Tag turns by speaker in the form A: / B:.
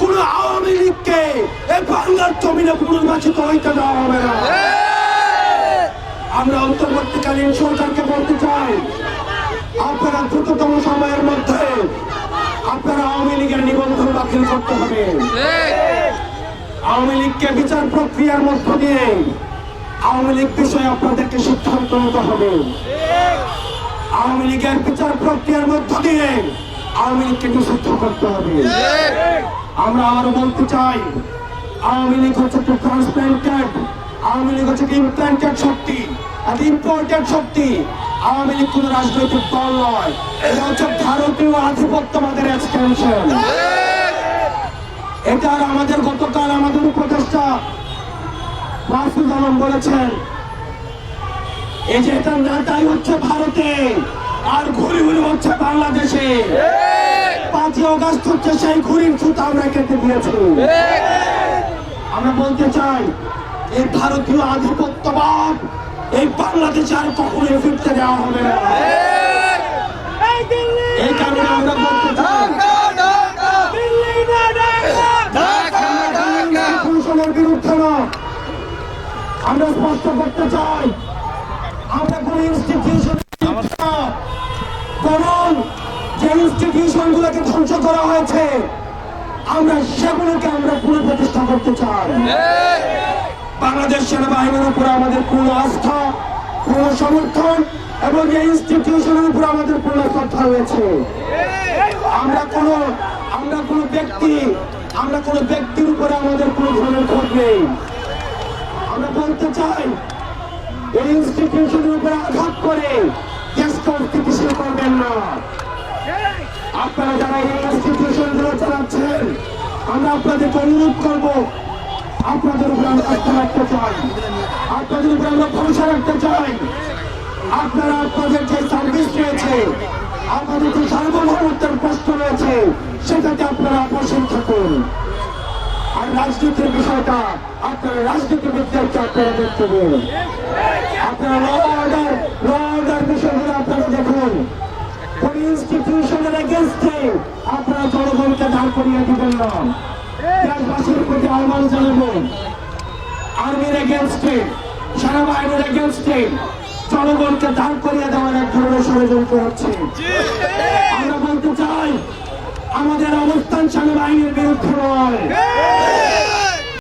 A: কোন আওয়ামী লীগকে এই বাংলার জমিনে পুনর্বাসিত হইতে দেওয়া হবে না। আমরা অন্তর্বর্তীকালীন সরকারকে বলতে চাই, আপনারা দ্রুততম সময়ের মধ্যে আপনারা আওয়ামী লীগের নিবন্ধন দাখিল করতে হবে। আওয়ামী লীগকে বিচার প্রক্রিয়ার মধ্য দিয়ে আওয়ামী লীগ বিষয়ে আপনাদেরকে সিদ্ধান্ত নিতে হবে। আওয়ামী লীগের বিচার প্রক্রিয়ার মধ্য দিয়ে আওয়ামী লীগকে করতে হবে। আমরা বলতে চাই, আওয়ামী লীগ হচ্ছে আওয়ামী লীগ হচ্ছে শক্তি। ইম্পোর্টেড শক্তি আওয়ামী লীগ কোন রাজনৈতিক দল নয়। এটা হচ্ছে ভারতীয় এক্সটেনশন এটার আমাদের গতকাল আমাদের উপদেষ্টা আলম বলেছেন, এই যে এটা নেতাই হচ্ছে ভারতে, আর ঘুরি ঘুরি হচ্ছে বাংলাদেশে। পাঁচই অগাস্ট হচ্ছে সেই ঘুরির সুতা আমরা কেটে দিয়েছি। আমরা বলতে চাই এই ভারতীয় আধিপত্যবাদ এই বাংলাদেশে আর কখনোই ফিরতে দেওয়া হবে না। এই কারণে আমরা বলতে চাই কমিশনের বিরুদ্ধে না। আমরা স্পষ্ট করতে চাই আমরা কোন ইনস্টিটিউশন ইনস্টিটিউশন গুলোকে ধ্বংস করা হয়েছে। আমরা সেগুলোকে আমরা পুনঃপ্রতিষ্ঠা করতে চাই। বাংলাদেশ সেনাবাহিনীর উপর আমাদের পূর্ণ আস্থা পূর্ণ সমর্থন এবং এই ইনস্টিটিউশনের উপর আমাদের পূর্ণ শ্রদ্ধা রয়েছে। আমরা কোনো, আমরা কোন ব্যক্তি, আমরা কোন ব্যক্তির উপরে আমাদের কোনো ধরনের ক্ষোভ নেই। আমরা বলতে চাই, এই ইনস্টিটিউশনের উপরে আঘাত করে দেশকে অস্থিতিশীল করবেন না। আপনারা যারা এই ইনস্টিটিউশনগুলো চালাচ্ছেন আমরা আপনাদেরকে অনুরোধ করব, আপনাদের উপরে আমরা আস্থা রাখতে চাই। আপনাদের উপরে আমরা ভরসা রাখতে চাই। আপনারা আপনাদের যে সার্ভিস রয়েছে, আমাদের যে সার্বভৌমত্বের প্রশ্ন রয়েছে সেটাতে আপনারা অপসীম থাকুন আর রাজনীতির বিষয়টা, আপনারা রাজনীতিবিদদেরকে আপনারা দেখতে আপনারা ল অর্ডার ল অর্ডার বিষয়গুলো আপনারা দেখুন কোন ইনস্টিটিউশনের এগেনস্টে আপনারা জনগণকে দাঁড় করিয়ে দিবেন না। দেশবাসীর প্রতি আহ্বান জানাব, আর্মির এগেনস্টে সেনাবাহিনীর এগেনস্টে জনগণকে দাঁড় করিয়ে দেওয়ার এক ধরনের ষড়যন্ত্র হচ্ছে। আমরা বলতে চাই, আমাদের অবস্থান সেনাবাহিনীর বিরুদ্ধে নয়।